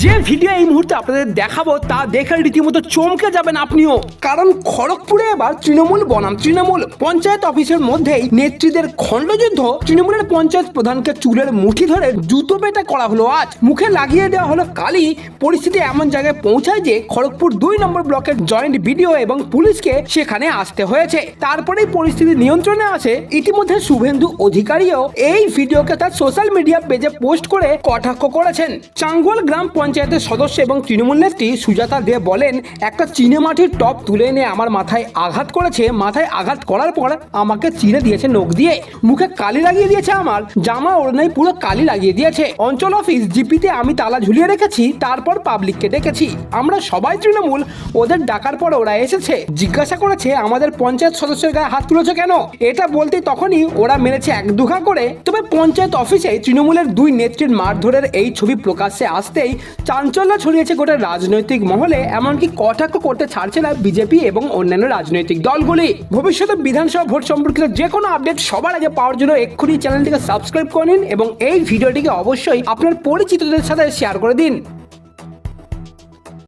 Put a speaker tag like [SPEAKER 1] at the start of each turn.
[SPEAKER 1] যে ভিডিও এই মুহূর্তে আপনাদের দেখাবো, তা দেখে রীতিমতো চমকে যাবেন আপনিও। কারণ খড়গপুরে এবার তৃণমূল বনাম, তৃণমূল পঞ্চায়েত অফিসের মধ্যেই নেত্রীদের খণ্ডযুদ্ধ তৃণমূলের পঞ্চায়েত প্রধানকে চুলের মুঠি ধরে জুতো পেটা করা হলো আজ। মুখে লাগিয়ে দেওয়া হলো কালি। পরিস্থিতি এমন জায়গায় পৌঁছায় যে খড়গপুর দুই নম্বর ব্লকের জয়েন্ট ভিডিও এবং পুলিশকে সেখানে আসতে হয়েছে। তারপরেই পরিস্থিতি নিয়ন্ত্রণে আসে। ইতিমধ্যে শুভেন্দু অধিকারীও এই ভিডিওকে তার সোশ্যাল মিডিয়া পেজে পোস্ট করে কটাক্ষ করেছেন। চাঙ্গোল গ্রাম পঞ্চায়েতের সদস্য এবং তৃণমূল নেত্রী সুজাতা দে বলেন, একটা চিনে মাটির টপ তুলে এনে আমার মাথায় আঘাত করেছে। মাথায় আঘাত করার পর আমাকে চিনে দিয়েছে নখ দিয়ে। মুখে কালি লাগিয়ে দিয়েছে আমার। জামা ওড়নায় পুরো কালি লাগিয়ে দিয়েছে। অঞ্চল অফিস জিপিতে আমি তালা ঝুলিয়ে রেখেছি, তারপর পাবলিককে ডেকেছি। আমরা সবাই তৃণমূল। ওদের ডাকার পর ওরা এসেছে। জিজ্ঞাসা করেছে, আমাদের পঞ্চায়েত সদস্যের গায়ে হাত তুলেছো কেন? এটা বলতে তখনই ওরা মেরেছে এক দুঘা করে। তবে পঞ্চায়েত অফিসে তৃণমূলের দুই নেত্রীর মারধরের এই ছবি প্রকাশ্যে আসতেই চাঞ্চল্য ছড়িয়েছে গোটা রাজনৈতিক মহলে, এমনকি কটাক্ষ করতে ছাড়ছে না বিজেপি এবং অন্যান্য রাজনৈতিক দলগুলি। ভবিষ্যতে বিধানসভা ভোট সম্পর্কিত যে কোনো আপডেট সবার আগে পাওয়ার জন্য এক্ষুনি চ্যানেলটিকে সাবস্ক্রাইব করে নিন এবং এই ভিডিওটিকে অবশ্যই আপনার পরিচিতদের সাথে শেয়ার করে দিন।